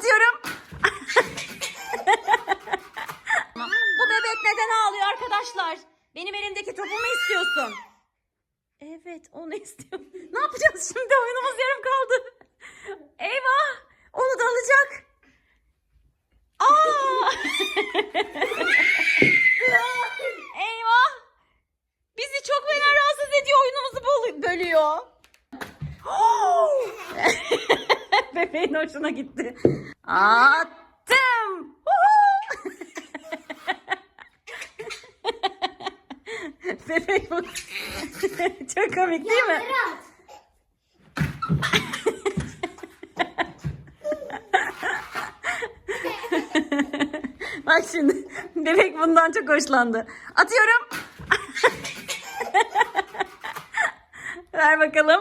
Atıyorum. Bu bebek neden ağlıyor arkadaşlar? Benim elimdeki topu mu istiyorsun? Evet onu istiyorum. Ne yapacağız şimdi? Oyunumuz yarım kaldı. Eyvah! Onu da alacak. Aa! Eyvah! Bizi çok fena rahatsız ediyor. Oyunumuzu bölüyor. Bebeğin hoşuna gitti. Attım. Bebek bu. çok komik değil mi? Bak şimdi bebek bundan çok hoşlandı. Atıyorum. Ver bakalım.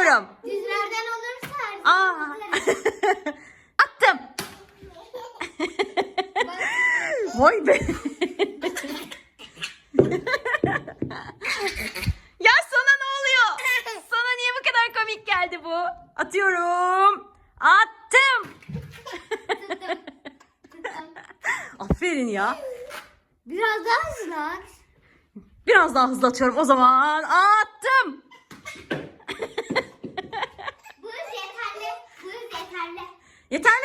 Atıyorum. Düzlerden olursa her Aa. Attım. Vay be. ya sana ne oluyor? Sana niye bu kadar komik geldi bu? Atıyorum. Attım. Aferin ya. Biraz daha hızlı at. Biraz daha hızlı atıyorum o zaman. Attım.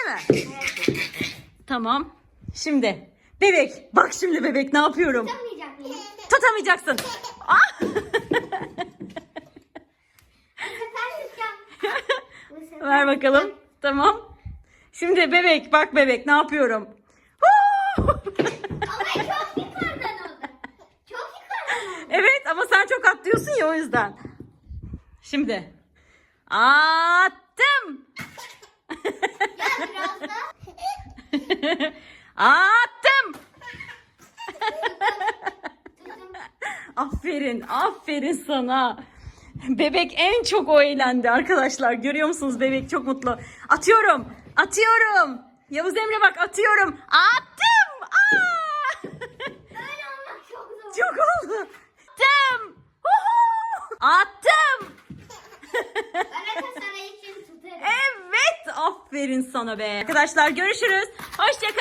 Mi? Tamam. Şimdi bebek. Bak şimdi bebek ne yapıyorum? Tutamayacak mıyım? Tutamayacaksın. Ah! Ver bakalım. Tamam. Şimdi bebek bak bebek ne yapıyorum? Evet ama sen çok atlıyorsun ya o yüzden. Şimdi. Attım. Ya biraz da. Attım. Aferin, aferin sana. Bebek en çok o eğlendi arkadaşlar. Görüyor musunuz bebek çok mutlu. Atıyorum, atıyorum. Yavuz Emre bak atıyorum. Attım. Aa! Böyle olmak çok zor. çok oldu. Attım. Attım. Aferin sana be. Arkadaşlar görüşürüz. Hoşçakalın.